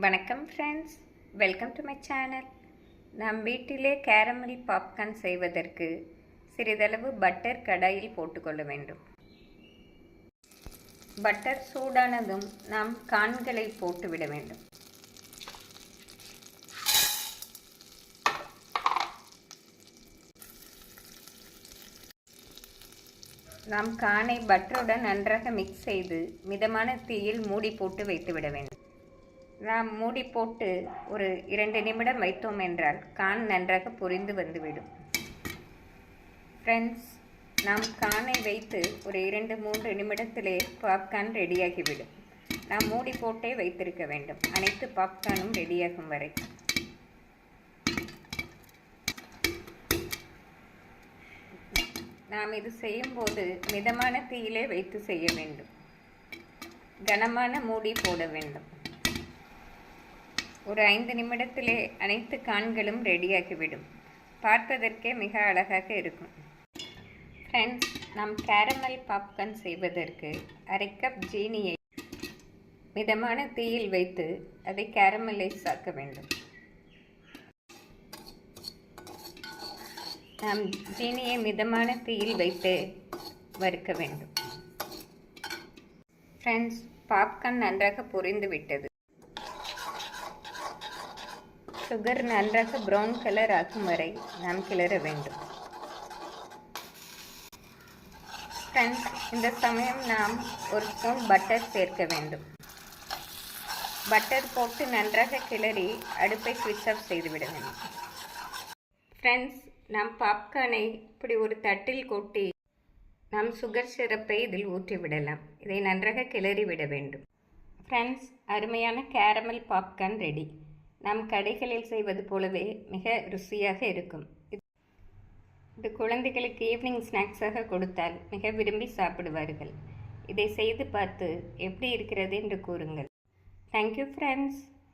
வணக்கம் friends welcome to my channel நாம் வீட்டிலே கேரமல் பாப்கார்ன் செய்வதற்கு சிறிதளவு பட்டர் கடாயில் போட்டுக்கொள்ள வேண்டும். பட்டர் சூடானதும் நாம் கான்களை போட்டுவிட வேண்டும். நாம் கானை பட்டருடன் நன்றாக மிக்ஸ் செய்து மிதமான தீயில் மூடி போட்டு வைத்துவிட வேண்டும். நாம் மூடி போட்டு ஒரு இரண்டு நிமிடம் வைத்தோம் என்றால் கான் நன்றாக பொரிந்து வந்துவிடும். ஃப்ரெண்ட்ஸ் நாம் கானை வைத்து ஒரு இரண்டு மூன்று நிமிடத்திலே பாப்கார்ன் ரெடியாகிவிடும் நாம் மூடி போட்டே வைத்திருக்க வேண்டும். அனைத்து பாப்கார்னும் ரெடியாகும் வரை. நாம் இது செய்யும்போது மிதமான தீயிலே வைத்து செய்ய வேண்டும். கனமான மூடி போட வேண்டும். ஒரு ஐந்து நிமிடத்திலே அனைத்து கான்களும் ரெடியாகிவிடும். பார்ப்பதற்கே மிக அழகாக இருக்கும். ஃப்ரெண்ட்ஸ் நாம் கேரமல் பாப்கார்ன் செய்வதற்கு அரை கப் ஜீனியை மிதமான தீயில் வைத்து அதை கேரமலைஸ் ஆக்க வேண்டும். நாம் ஜீனியை மிதமான தீயில் வைத்து வறுக்க வேண்டும். ஃப்ரெண்ட்ஸ் பாப்கார்ன் நன்றாக பொரிந்து விட்டது சுகர் நன்றாக ப்ரௌன் கலர் ஆகும் வரை நாம் கிளற வேண்டும். ஃப்ரெண்ட்ஸ் இந்த சமயம் நாம் ஒரு ஸ்பூன் பட்டர் சேர்க்க வேண்டும். பட்டர் போட்டு நன்றாக கிளறி அடுப்பை ஸ்விட்ச் ஆஃப் செய்துவிட வேண்டும். ஃப்ரெண்ட்ஸ் நாம் பாப்கார்னை இப்படி ஒரு தட்டில் கொட்டி நாம் சுகர் சிரப்பை இதில் ஊற்றிவிடலாம். இதை நன்றாக கிளறி விட வேண்டும். ஃப்ரெண்ட்ஸ் அருமையான கேரமல் பாப்கார்ன் ரெடி நம் கடைகளில் செய்வது போலவே மிக ருசியாக இருக்கும். இது குழந்தைகளுக்கு ஈவினிங் ஸ்நாக்ஸாக கொடுத்தால் மிக விரும்பி சாப்பிடுவார்கள். இதை செய்து பார்த்து எப்படி இருக்கிறது என்று கூறுங்கள். Thank you friends